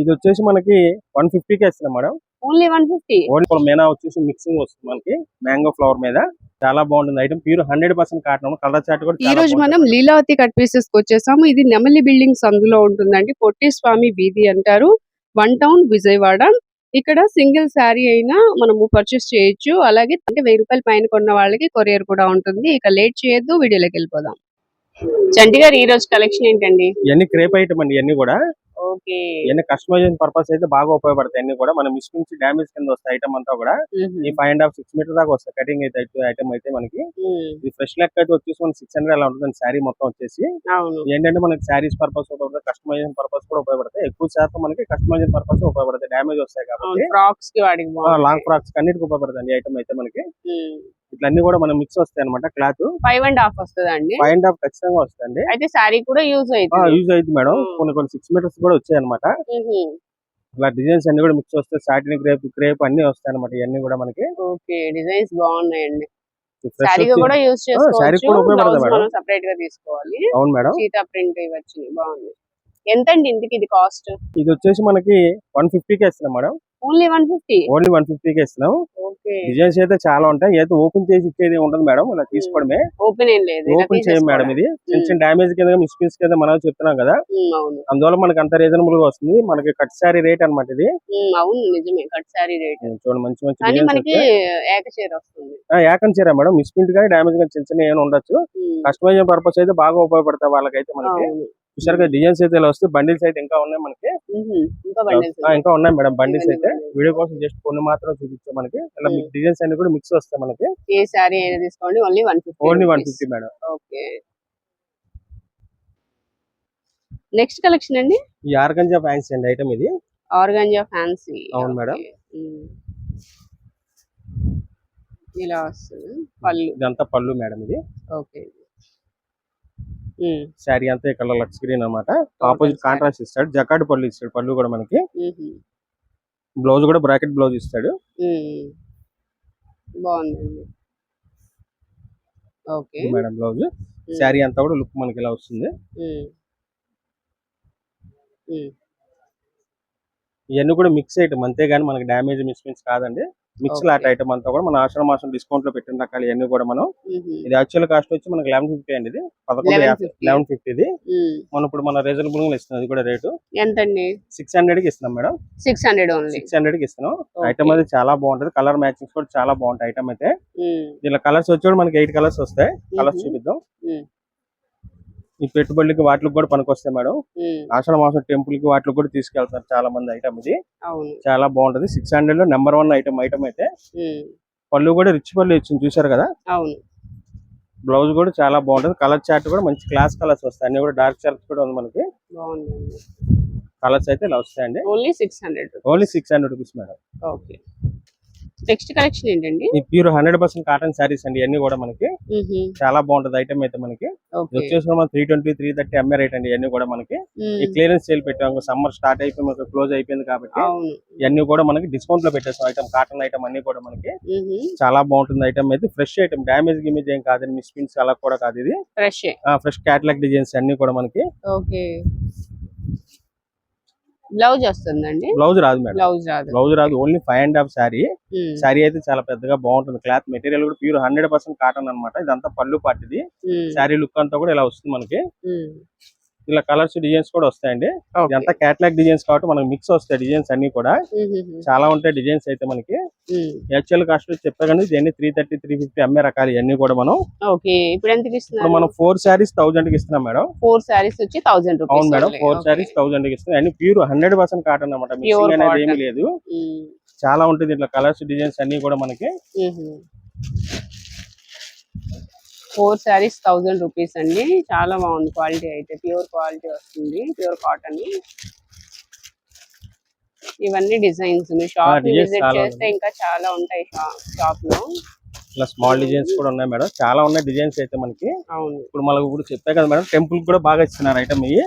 ఇది వచ్చేసి మనకి వన్ ఫిఫ్టీకి ఇస్తున్నాం madam. Only one fifty only మేనా వచ్చేసి మిక్సింగ్ వస్తుంది మనకి మ్యాంగో ఫ్లవర్ మీద. చాలా బాగుంటుంది item pure hundred percent cotton colour chart కూడా ఈ రోజు మనం. లీలావతి కట్ పీసెస్ వచ్చేసాము. ఇది నెమలి బిల్డింగ్స్ అందులో ఉంటుందండి. పొట్టి స్వామి వీధి అంటారు. One town Vijayawada. ఇక్కడ సింగిల్ శారీ అయినా మనము పర్చేస్ చేయొచ్చు. అలాగే అంటే వెయ్యి రూపాయల పైన కొన్న వాళ్ళకి కొరియర్ కూడా ఉంటుంది. ఇక లేట్ చేయొద్దు వీడియోలోకి వెళ్ళిపోదాం. చంటి గారు ఈ రోజు కలెక్షన్ ఏంటండి? ఇవన్నీ క్రేప్ ఐటమ్ అండి ఇవన్నీ కూడా. ఇవన్నీ కస్టమైజేషన్ పర్పస్ అయితే బాగా ఉపయోగపడతాయి. అన్ని కూడా మనం మిస్ నుంచి డామేజ్ కింద వస్తాయి ఐటమ్ అంతా కూడా. ఈ five and half six metre దాకా వస్తాయి. కటింగ్ అయితే ఐటమ్ అయితే మనకి. ఇది ఫ్రెష్ లెక్క అయితే వచ్చేసి మనకి సిక్స్ హండ్రెడ్ అలా ఉంటుంది శారీ మొత్తం వచ్చేసి. ఏంటంటే మనకి శారీస్ పర్పస్ ఉపయోగపడతాయి కస్టమైజేషన్ పర్పస్ కూడా ఉపయోగపడతాయి. ఎక్కువ శాతం మనకి కస్టమైజేషన్ పర్పస్ ఉపయోగపడతాయి. డామేజ్ వస్తాయి కాబట్టి. ఫ్రాక్స్కి లాంగ్ ఫ్రాక్స్ అన్నిటికి ఉపయోగపడుతుంది ఐటమ్ అయితే మనకి. ఇట్లా అన్ని కూడా మనం మిక్స్ వస్తాయి అనమాట క్లాత్ ఫైవ్ అండ్ హాఫ్ వస్తుందండి. ఫైవ్ అండ్ హాఫ్ ఖచ్చితంగా వస్తాయండి. అయితే శారీ కూడా యూజ్ అవుతుంది. యూజ్ అయింది మేడం. Hmm. కొన్ని కొన్ని సిక్స్ మీటర్స్ కూడా వచ్చాయి అనమాట ఇట్లా డిజైన్స్ అన్ని కూడా మిక్స్ వస్తాయి. సాటిన్ క్రేప్ క్రేప్ అన్ని వస్తాయి అనమాట ఇవన్నీ కూడా మనకి. ఓకే డిజైన్స్ బాగున్నాయండి. వచ్చి- కూడా యూజ్ చేసుకోవచ్చు. సెపరేట్గా తీసుకోవాలి. అవును మేడం. చీతా ప్రింట్ ఇవి వచ్చినాయి. బాగుంది ఎంత అండి ఇంటికి ఇది కాస్ట్ ఇది వచ్చేసి మనకి వన్ ఫిఫ్టీకి ఇస్తున్నాం madam. Only one fifty? Only one ఫిఫ్టీకి ఇస్తున్నాం. డిజైన్స్ అయితే చాలా ఉంటాయి. ఏదో ఓపెన్ చేసి ఇచ్చేది ఉండదు మేడం ఇలా తీసుకోవడమే. ఓపెన్ ఏం లేదు. ఓపెన్ చేయం మేడం ఇది. చిన్న చిన్న డామేజ్ కింద మిస్ పీస్ కింద మనం చెప్తున్నాం కదా. అందువల్ల మనకి అంత రీజనబుల్గా వస్తుంది. మనకి కట్ శారీ రేట్ అన్నమాట ఇది. ఉమ్, అవును నిజమే. Cut sari rate. చూడండి మంచి మంచి మనకి ఏక చీర వస్తుంది. ఏకం చీర మేడం. మిస్ ప్రింట్ కానీ డామేజ్ కానీ చిన్న చిన్న ఏమైనా ఉండొచ్చు. ఉమ్, కస్టమైజేషన్ పర్పస్ అయితే బాగా ఉపయోగపడతాయి వాళ్ళకైతే మనకి. చూసారుగా డిజైన్స్ అయితే ఇలా వస్తే బండిల్స్ అయితే ఇంకా ఉన్నాయి మనకి. ఇంకా ఉన్నాయి మేడం బండిల్స్ అయితే. వీడియో కోసం జస్ట్ కొన్ని మాత్రం చూపించాం మనకి. ఇలా. డిజైన్స్ అన్ని కూడా మిక్స్ వస్తాయి మనకి. ఏ శారీ అయినా తీసుకోండి. Only one fifty only one fifty madam. Okay. Next collection అండి? ఈ ఆర్గంజా ఫ్యాన్సీ అండి ఐటమ్ ఇది. Organza fancy. అవును మేడం. ఇలా వస్తుంది. పళ్ళు. ఇదంతా పళ్ళు మేడం ఇది. ఓకే. శారీ అంతా ఇక్కడ లక్స్ గ్రీన్ అనమాట ఆపోజిట్. కాంట్రాస్ట్ ఇస్తాడు. జకాడ్ పళ్ళు ఇస్తాడు. పళ్ళు కూడా మనకి. బ్లౌజ్ కూడా బ్రాకెట్ బ్లౌజ్ ఇస్తాడు. ఓకే. మేడం బ్లౌజ్ శారీ అంతా కూడా లుక్ మనకి ఇలా వస్తుంది. ఇవన్నీ కూడా మిక్స్ ఐటమ్ అంతేగాని మనకి డ్యామేజ్ మిస్మిన్స్ కాదండి. మిక్స్. లాట్ ఐటమ్ అంతా కూడా మన ఆశ్రమ మాసం డిస్కౌంట్లో పెట్టిన రకాలు ఇవన్నీ కూడా మనం ఇది యాక్చువల్ కాస్ట్ వచ్చి మనకి లెవెన్ ఫిఫ్టీ అండి ఇది. పదకొండు యాభై 1150. లెవెన్ ఫిఫ్టీ ఇది. మనం ఇప్పుడు మన రీజనబుల్గా ఇస్తున్నాం ఇది కూడా రేటు ఎంతండి? సిక్స్ హండ్రెడ్కి ఇస్తున్నాం మేడం. సిక్స్ హండ్రెడ్ సిక్స్ హండ్రెడ్కి ఇస్తున్నాం. ఐటమ్ అది చాలా బాగుంటది. కలర్ మ్యాచింగ్స్ కూడా చాలా బాగుంటాయి ఐటమ్ అయితే. దీనిలో కలర్స్ వచ్చి మనకి ఎయిట్ కలర్స్ వస్తాయి. కలర్స్. చూపిద్దాం. ఈ పెట్టుబడులకి వాటికి కూడా పనికొస్తాయి మేడం. ఆషాఢ మాసం టెంపుల్కి వాటికి కూడా తీసుకెళ్తారు చాలా మంది ఐటమ్ ఇది. చాలా బాగుంటది. సిక్స్ హండ్రెడ్లో నెంబర్ వన్ ఐటమ్ ఐటమ్ అయితే పళ్ళు కూడా రిచ్ పళ్ళు ఇచ్చింది చూసారు కదా? అవును. బ్లౌజ్ కూడా చాలా బాగుంటది. కలర్ చార్ట్ కూడా మంచి క్లాస్ కలర్స్ వస్తాయి. అన్ని కూడా డార్క్ చార్ట్స్ కూడా ఉంది మనకి. కలర్స్ అయితే ఇలా వస్తాయండి. Only six hundred only six hundred rupees madam. Okay next collection ఏంటండి? ఈ pure hundred percent cotton saris అండి ఇవన్నీ కూడా మనకి. చాలా బాగుంటది ఐటమ్ అయితే మనకి. ఇది ఓకే వచ్చేసి మనం త్రీ ట్వంటీ త్రీ థర్టీ ఎంఏ రేట్ అండి ఇవన్నీ కూడా మనకి. ఈ క్లియరెన్స్ సేల్ పెట్టాము సమ్మర్ స్టార్ట్ అయిపోయి మనకి క్లోజ్ అయిపోయింది కాబట్టి ఇవన్నీ కూడా మనకి డిస్కౌంట్లో పెట్టేస్తాం ఐటమ్ కాటన్ ఐటమ్ అన్ని కూడా మనకి. చాలా బాగుంటుంది ఐటమ్ అయితే ఫ్రెష్ ఐటమ్ డ్యామేజ్ గిమేజ్ ఏం కాదండి మిస్ పిన్స్ అలా కూడా కాదు ఇది. ఫ్రెష్ ఫ్రెష్ క్యాటలాగ్ డిజైన్స్ అన్ని కూడా మనకి. ఓకే. బ్లౌజ్ వస్తుందండి. బ్లౌజ్ రాదు మేడం. బ్లౌజ్ రాదు. బ్లౌజ్ రాదు. Only five and half sari. Sari అయితే చాలా పెద్దగా బాగుంటుంది. క్లాత్ మెటీరియల్ కూడా ప్యూర్ హండ్రెడ్ పర్సెంట్ కాటన్ అనమాట ఇదంతా పళ్ళు పాటిది. మ్, శారీ లుక్ అంతా కూడా ఇలా వస్తుంది మనకి. ఇలా కలర్స్ డిజైన్స్ కూడా వస్తాయండి. ఇదంతా క్యాటలాగ్ డిజైన్స్ కాబట్టి మనకి మిక్స్ వస్తాయి డిజైన్స్ అన్ని కూడా. చాలా ఉంటాయి డిజైన్స్ అయితే మనకి. యాక్చువల్ కాస్ట్ చెప్పా కానీ ఇవన్నీ త్రీ థర్టీ త్రీ ఫిఫ్టీ అమ్మే రకాలు ఇవన్నీ కూడా మనం ఇప్పుడు మనం ఫోర్ శారీస్ థౌసండ్కి ఇస్తున్నాం మేడం. ఫోర్ శారీస్ వచ్చి థౌసండ్ అవును మేడం ఫోర్ శారీస్ థౌసండ్కి ఇస్తున్నాం. అన్ని ప్యూర్ హండ్రెడ్ పర్సెంట్ కాటన్ అనమాట మిక్సింగ్ అనేది ఏమీ లేదు. చాలా ఉంటుంది ఇట్లా కలర్స్ డిజైన్స్ అన్ని కూడా మనకి. ఫోర్ శారీస్ థౌజండ్ రూపీస్ అండి. చాలా బాగుంది క్వాలిటీ అయితే. ప్యూర్ క్వాలిటీ వస్తుంది. Pure cotton. ఇవన్నీ డిజైన్స్ మీరు షాప్ విజిట్ చేస్తే ఇంకా చాలా ఉంటాయి షాప్లో ఇట్లా స్మాల్ డిజైన్స్ కూడా ఉన్నాయి మేడం. చాలా ఉన్నాయి డిజైన్స్ అయితే మనకి. ఇప్పుడు మనకు ఇప్పుడు చెప్పే కదా మేడం టెంపుల్ కూడా బాగా ఇస్తున్నారు ఐటమ్ ఇవి.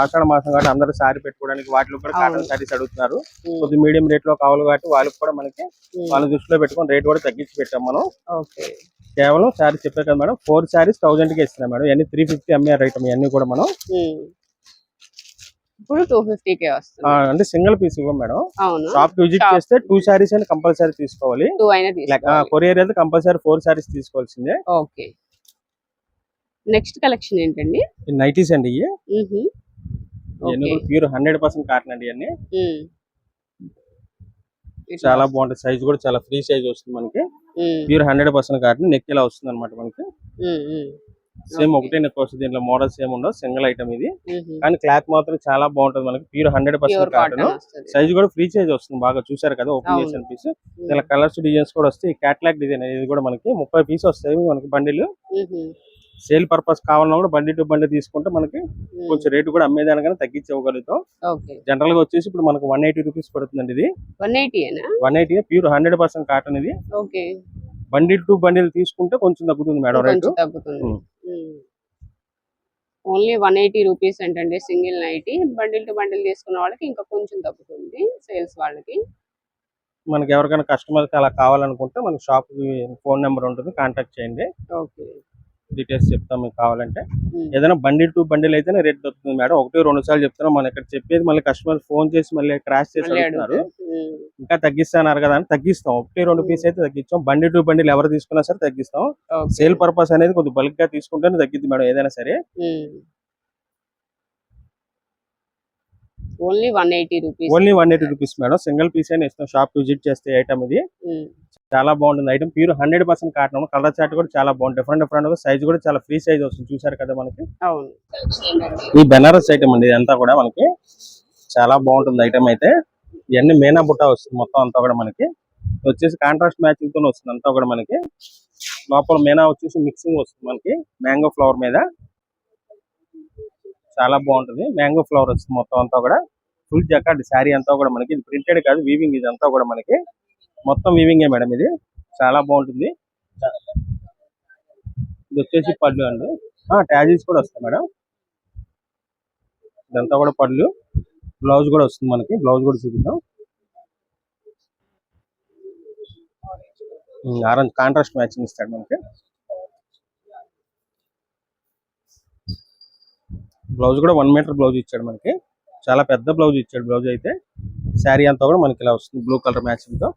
ఆషాఢ మాసం కాబట్టి అందరూ సారీ పెట్టుకోవడానికి వాటిలో కూడా కాటన్. సారీస్ అడుగుతున్నారు. ఉమ్, కొద్ది మీడియం రేట్లో కావాలి కాబట్టి వాళ్ళకి కూడా మనకి వాళ్ళ దృష్టిలో పెట్టుకొని రేట్ కూడా తగ్గించి పెట్టాం మనం. కేవలం శారీ చెప్పే కదా మేడం ఫోర్ శారీస్ థౌసండ్కి ఇస్తున్నాం మేడం. ఇవన్నీ త్రీ ఫిఫ్టీ ఎంఆర్ ఐటమ్ ఇవన్నీ కూడా మనం ఇప్పుడు టూ ఫిఫ్టీ కే వస్తుంది. అంటే సింగిల్ పీస్ ఇవ్వం మేడం. అవును. Shop visit. చేస్తే టూ శారీస్ అని కంపల్సరీ తీసుకోవాలి. టూ అయినా కొరియర్ అయితే కంపల్సరీ ఫోర్ శారీస్ తీసుకోవాల్సిందే. ఓకే. నెక్స్ట్ కలెక్షన్ ఏంటండి? నైటీస్ అండి ఇవి. ప్యూర్ హండ్రెడ్ పర్సెంట్ కాటన్ అండి. ఇట్లా చాలా బాగుంటుంది సైజ్ కూడా చాలా ఫ్రీ సైజ్ వస్తుంది మనకి. Pure hundred percent cotton neck ఇలా వస్తుంది అనమాట మనకి. సేమ్. ఒకటే నెక్ వస్తుంది. దీంట్లో మోడల్స్ ఏమి ఉండవు. సింగిల్ ఐటమ్ ఇది. కానీ క్లాత్ మాత్రం చాలా బాగుంటుంది మనకి. Pure hundred percent cotton. Size కూడా ఫ్రీ సైజ్ వస్తుంది. బాగా చూసారు కదా ఓపెన్. చేసిన పీస్. ఇలా కలర్స్ డిజైన్స్ కూడా వస్తాయి. క్యాట్లాగ్ డిజైన్ ఇది కూడా మనకి ముప్పై పీస్ వస్తాయి మనకి బండిల్. సేల్ పర్పస్ కావాలన్నా కూడా బండి టు బండి తీసుకుంటే మనకి. కొంచెం రేటు కూడా అమ్మేదానికన్నా తగ్గించి ఇవ్వగలుగుతాం జనరల్గా వచ్చేసి ఇప్పుడు మనకు వన్ ఎయిటీ రూపీస్ పడుతుందండి ఇది. One eighty pure hundred percent cotton ఇది. బండిల్ టు బండిల్ తీసుకుంటే కొంచెం తగ్గుతుంది madam rate. Only one eighty rupees ఏంటంటే single nighty. Bundle to bundle తీసుకున్న వాళ్ళకి ఇంకా కొంచెం తగ్గుతుంది సేల్స్ వాళ్ళకి. మనకి ఎవరికైనా కస్టమర్కి అలా కావాలనుకుంటే మన షాప్ ఫోన్ నెంబర్ ఉంటుంది కాంటాక్ట్ చేయండి. ఓకే. డీటెయిల్స్ చెప్తాం మీకు కావాలంటే. ఏదైనా బండిల్ టు బండిల్ అయితేనే రేట్ దొరుకుతుంది మేడం. ఒకటి రెండు సార్లు చెప్తున్నాం మనం ఇక్కడ చెప్పేది మళ్ళీ కస్టమర్ ఫోన్ చేసి మళ్ళీ క్రాష్ చేసి అడుగుతున్నారు. ఇంకా తగ్గిస్తున్నారు కదా అని తగ్గిస్తాం. ఒకటి రెండు పీస్ అయితే తగ్గించాం. బండి టు బండిల్ ఎవరు తీసుకున్నా సరే తగ్గిస్తాం. సేల్ పర్పస్ అనేది కొద్దిగా బల్క్గా తీసుకుంటేనే తగ్గిద్ది మేడం ఏదైనా సరే. Only one eighty rupees. Only one eighty rupees madam. Single piece అయినా ఇస్తాం షాప్ విజిట్ చేస్తే ఐటమ్ ఇది. చాలా బాగుంటుంది. Item pure hundred percent cotton colour chart కూడా చాలా బాగుంది. డిఫరెంట్ డిఫరెంట్ సైజ్ కూడా చాలా ఫ్రీ సైజ్ వస్తుంది. చూసారు కదా మనకి? ఈ బెనారస్ ఐటమ్ అండి. ఇదంతా కూడా మనకి చాలా బాగుంటుంది ఐటమ్ అయితే. ఇవన్నీ మేనా బుట్ట వస్తుంది. మొత్తం అంతా కూడా మనకి. వచ్చేసి కాంట్రాస్ట్ మ్యాచింగ్తో వస్తుంది. అంతా కూడా మనకి. లోపల మేనా వచ్చేసి మిక్సింగ్ వస్తుంది మనకి. మ్యాంగో ఫ్లవర్ మీద. చాలా బాగుంటుంది. మ్యాంగో ఫ్లవర్ వస్తుంది మొత్తం అంతా కూడా ఫుల్ జకాట్ శారీ అంతా కూడా మనకి. ఇది ప్రింటెడ్ కాదు వీవింగ్ ఇది అంతా కూడా మనకి. మొత్తం వీవింగే మేడం ఇది. చాలా బాగుంటుంది. ఇది వచ్చేసి పళ్ళు అండి. ట్యాజీస్ కూడా వస్తాయి మేడం. ఇదంతా కూడా పళ్ళు. బ్లౌజ్ కూడా వస్తుంది మనకి. బ్లౌజ్ కూడా చూపిద్దాం. ఆరెంజ్ కాంట్రాస్ట్ మ్యాచింగ్ ఇస్తాడు మనకి. బ్లౌజ్ కూడా వన్ మీటర్ బ్లౌజ్ ఇచ్చాడు మనకి. చాలా పెద్ద బ్లౌజ్ ఇచ్చాడు బ్లౌజ్ అయితే. శారీ అంతా కూడా మనకి ఇలా వస్తుంది బ్లూ కలర్ మ్యాచింగ్తో.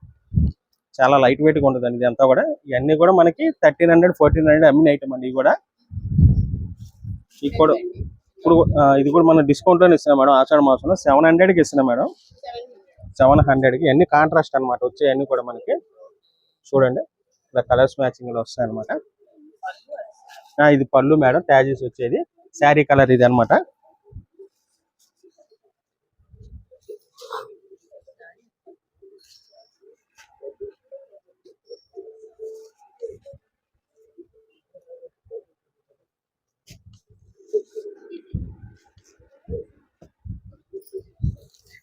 చాలా లైట్ వెయిట్గా ఉంటుంది ఇది అంతా కూడా. ఇవన్నీ కూడా మనకి థర్టీన్ హండ్రెడ్ ఫోర్టీన్ హండ్రెడ్ అమ్మిన ఐటమ్ అండి ఇవి కూడా. ఇది కూడా ఇప్పుడు ఇది కూడా మనం డిస్కౌంట్ ఇస్తున్నాం మేడం. ఆషాఢ మాసంలో సెవెన్ హండ్రెడ్కి ఇస్తున్నాం మేడం. సెవెన్ హండ్రెడ్కి. అన్ని కాంట్రాస్ట్ అనమాట వచ్చాయి కూడా మనకి. చూడండి. ఇలా కలర్స్ మ్యాచింగ్లో వస్తాయి అనమాట ఇది పళ్ళు మేడం ట్యాజెస్ వచ్చేది. శారీ కలర్ ఇది అన్నమాట.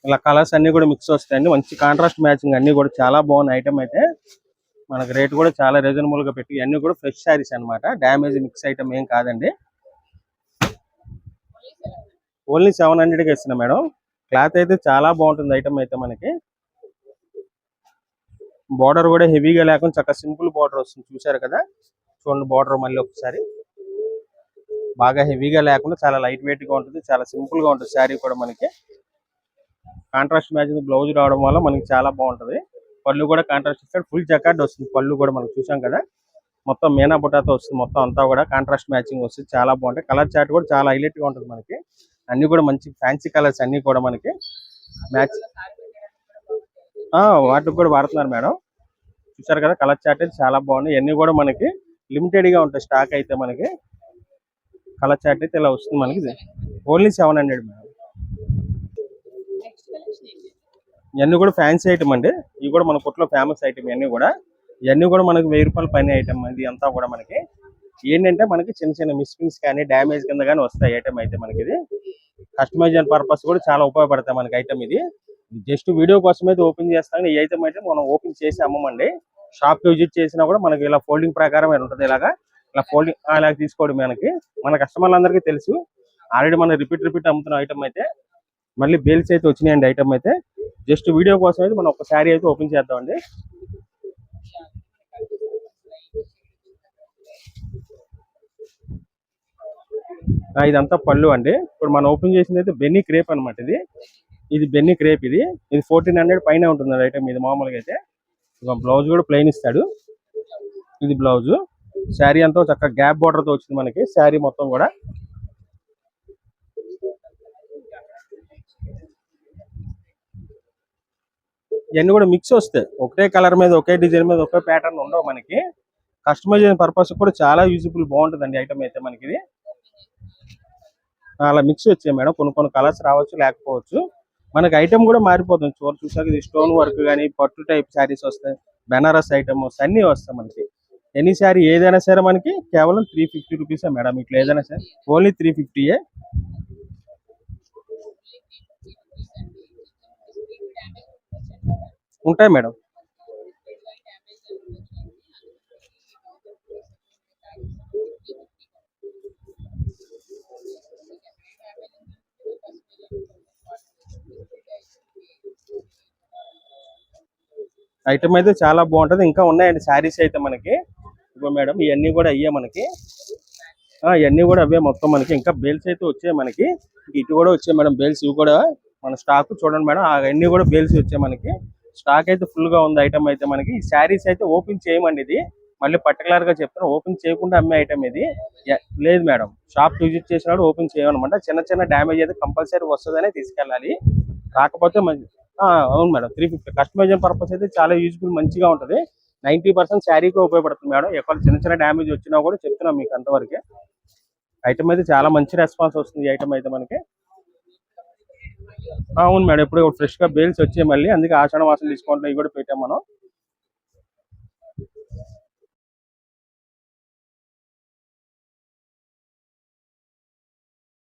ఇలా కలర్స్ అన్ని కూడా మిక్స్ వస్తాయండి. మంచి కాంట్రాస్ట్ మ్యాచింగ్ అన్ని కూడా చాలా బాగున్నాయి. ఐటమ్ అయితే మనకు రేట్ కూడా చాలా రీజనబుల్గా పెట్టి అన్ని కూడా ఫ్రెష్ శారీస్ అన్నమాట. డ్యామేజ్ మిక్స్ ఐటమ్ ఏం కాదండి. ఓన్లీ సెవెన్ హండ్రెడ్కి ఇస్తున్నా మేడం. క్లాత్ అయితే చాలా బాగుంటుంది ఐటమ్ అయితే మనకి. బార్డర్ కూడా హెవీగా లేకుండా చక్కగా సింపుల్ బార్డర్ వస్తుంది. చూసారు కదా? చూడండి బార్డర్ మళ్ళీ ఒకసారి. బాగా హెవీగా లేకుండా చాలా లైట్ వెయిట్గా ఉంటుంది. చాలా సింపుల్గా ఉంటుంది శారీ కూడా మనకి. కాంట్రాస్ట్ మ్యాచింగ్ బ్లౌజ్ రావడం వల్ల మనకి చాలా బాగుంటది. పళ్ళు కూడా కాంట్రాస్ట్ ఇస్తాడు ఫుల్ జకార్డ్ వస్తుంది పళ్ళు కూడా మనం చూసాం కదా? మొత్తం మేనా బుటాతో వస్తుంది. మొత్తం అంతా కూడా కాంట్రాస్ట్ మ్యాచింగ్ వస్తుంది. చాలా బాగుంటాయి. కలర్ చార్ట్ కూడా చాలా హైలైట్గా ఉంటుంది మనకి. అన్ని కూడా మంచి ఫ్యాన్సీ కలర్స్ అన్ని కూడా మనకి. మ్యాచ్ వాటికి కూడా వాడుతున్నారు మేడం. చూసారు కదా కలర్ చార్ట్ అయితే చాలా బాగున్నాయి ఇవన్నీ కూడా మనకి లిమిటెడ్గా ఉంటాయి స్టాక్ అయితే మనకి. కలర్ చార్ట్ అయితే ఇలా వస్తుంది మనకి ఓన్లీ సెవెన్ హండ్రెడ్ మేడం. ఇవన్నీ కూడా ఫ్యాన్సీ ఐటమ్ అండి. ఇవి కూడా మన కొట్లో ఫేమస్ ఐటమ్ ఇవన్నీ కూడా. ఇవన్నీ కూడా మనకి వెయ్యి రూపాయల పైన ఐటమ్ ఇది అంతా కూడా మనకి. ఏంటంటే మనకి చిన్న చిన్న మిస్ప్రింట్స్ కానీ డ్యామేజ్ కింద కానీ వస్తాయి ఐటమ్ అయితే మనకి ఇది. కస్టమైజేషన్ పర్పస్ కూడా చాలా ఉపయోగపడతాయి మనకి ఐటమ్ ఇది. జస్ట్ వీడియో కోసం అయితే ఓపెన్ చేస్తాం. ఈ ఐటమ్ అయితే మనం ఓపెన్ చేసి అమ్మమండి. షాప్కి విజిట్ చేసినా కూడా మనకి ఇలా ఫోల్డింగ్ ప్రకారం ఉంటుంది ఇలాగా. ఇలా ఫోల్డింగ్ ఇలా తీసుకోవడం మనకి. మన కస్టమర్లందరికీ తెలుసు. ఆల్రెడీ మనం రిపీట్ రిపీట్ అమ్ముతున్న ఐటమ్ అయితే. మళ్ళీ బేల్స్ అయితే వచ్చినాయండి ఐటమ్ అయితే. జస్ట్ వీడియో కోసం అయితే మనం ఒక శారీ అయితే ఓపెన్ చేద్దామండి. ఇదంతా పళ్ళు అండి. ఇప్పుడు మనం ఓపెన్ చేసింది అయితే బెన్నీ క్రేప్ అన్నమాట ఇది. ఇది బెన్నీ క్రేప్ ఇది. ఇది ఫోర్టీన్ హండ్రెడ్ పైన ఉంటుంది ఐటమ్ ఇది మామూలుగా అయితే. బ్లౌజ్ కూడా ప్లెయిన్ ఇస్తాడు. ఇది బ్లౌజ్ శారీ అంతా చక్కగా గ్యాప్ బార్డర్తో వచ్చింది మనకి. శారీ మొత్తం కూడా. ఇవన్నీ కూడా మిక్స్ వస్తాయి. ఒకటే కలర్ మీద ఒకే డిజైన్ మీద ఒకే ప్యాటర్న్ ఉండవు మనకి. కస్టమైజేషన్ పర్పస్ కూడా చాలా యూజ్ఫుల్ బాగుంటుందండి ఐటమ్ అయితే మనకి ఇది. అలా మిక్స్ వచ్చాయి మేడం. కొన్ని కొన్ని కలర్స్ రావచ్చు లేకపోవచ్చు. మనకి ఐటమ్ కూడా మారిపోతుంది. చూడ చూసాక ఇది స్టోన్ వర్క్ కానీ పట్టు టైప్ శారీస్ వస్తాయి బెనారస్ ఐటమ్స్ అన్నీ వస్తాయి మనకి. ఎనీ శారీ ఏదైనా సరే మనకి కేవలం త్రీ ఫిఫ్టీ రూపీసే మేడం. ఇట్లా ఏదైనా సరే. ఓన్లీ త్రీ ఫిఫ్టీయే ఉంటాయి మేడం. ఐటమ్ అయితే చాలా బాగుంటది. ఇంకా ఉన్నాయండి శారీస్ అయితే మనకి. ఇగో మేడం ఇవన్నీ కూడా అయ్యే మనకి. ఆ, ఇవన్నీ కూడా అవే మొత్తం మనకి. ఇంకా బేల్స్ అయితే వచ్చాయి మనకి. ఇటు కూడా వచ్చాయి మేడం బేల్స్ ఇవి కూడా మన స్టాక్ చూడండి మేడం. అవన్నీ కూడా బేల్స్ వచ్చాయి మనకి. స్టాక్ అయితే ఫుల్గా ఉంది ఐటమ్ అయితే మనకి. ఈ శారీస్ అయితే ఓపెన్ చేయమండి ఇది. మళ్ళీ పర్టికులర్గా చెప్తాను ఓపెన్ చేయకుండా అమ్మే ఐటమ్ ఇది. లేదు మేడం. షాప్ విజిట్ చేసినప్పుడు ఓపెన్ చేయమనమాట. చిన్న చిన్న డ్యామేజ్ అయితే కంపల్సరీ వస్తుందనే తీసుకెళ్ళాలి. కాకపోతే మంచి అవును madam. Three fifty customisation purpose అయితే చాలా యూజ్ఫుల్ మంచిగా ఉంటుంది. నైన్టీ పర్సెంట్ శారీకి ఉపయోగపడుతుంది మేడం. ఎక్కడ చిన్న చిన్న డ్యామేజ్ వచ్చినా కూడా చెప్తున్నాం మీకు అంతవరకే. ఐటమ్ అయితే చాలా మంచి రెస్పాన్స్ వస్తుంది ఈ ఐటమ్ అయితే మనకి. అవును మేడం. ఇప్పుడు ఫ్రెష్గా బేల్స్ వచ్చాయి మళ్ళీ. అందుకే ఆషాఢ మాసం డిస్కౌంట్లో ఇవి కూడా పెట్టాం మనం.